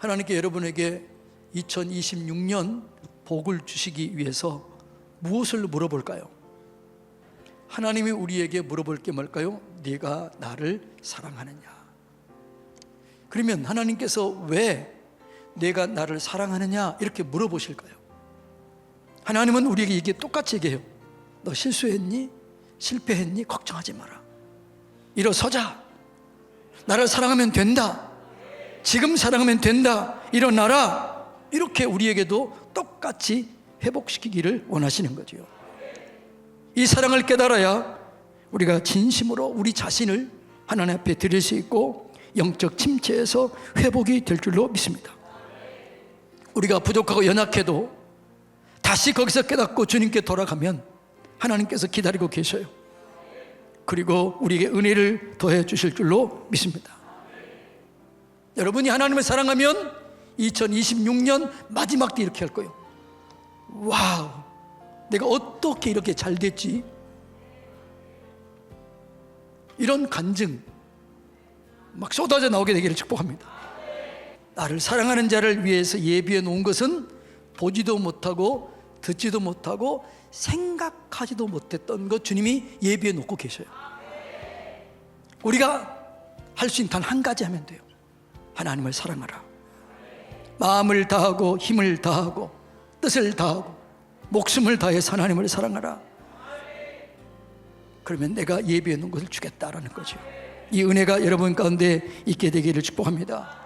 하나님께 여러분에게 2026년 복을 주시기 위해서 무엇을 물어볼까요? 하나님이 우리에게 물어볼 게 뭘까요? 네가 나를 사랑하느냐? 그러면 하나님께서 왜 내가 나를 사랑하느냐 이렇게 물어보실까요? 하나님은 우리에게 이게 똑같이 얘기해요. 너 실수했니? 실패했니? 걱정하지 마라. 일어서자. 나를 사랑하면 된다. 지금 사랑하면 된다. 일어나라. 이렇게 우리에게도 똑같이 회복시키기를 원하시는 거지요. 이 사랑을 깨달아야 우리가 진심으로 우리 자신을 하나님 앞에 드릴 수 있고 영적 침체에서 회복이 될 줄로 믿습니다. 우리가 부족하고 연약해도 다시 거기서 깨닫고 주님께 돌아가면 하나님께서 기다리고 계셔요. 그리고 우리에게 은혜를 더해 주실 줄로 믿습니다. 여러분이 하나님을 사랑하면 2026년 마지막 때 이렇게 할 거예요. 와우, 내가 어떻게 이렇게 잘 됐지? 이런 간증 막 쏟아져 나오게 되기를 축복합니다. 나를 사랑하는 자를 위해서 예비해 놓은 것은 보지도 못하고 듣지도 못하고 생각하지도 못했던 것 주님이 예비해 놓고 계셔요. 우리가 할 수 있는 단 한 가지 하면 돼요. 하나님을 사랑하라. 마음을 다하고 힘을 다하고 뜻을 다하고 목숨을 다해서 하나님을 사랑하라. 그러면 내가 예비해 놓은 것을 주겠다라는 거죠. 이 은혜가 여러분 가운데 있게 되기를 축복합니다.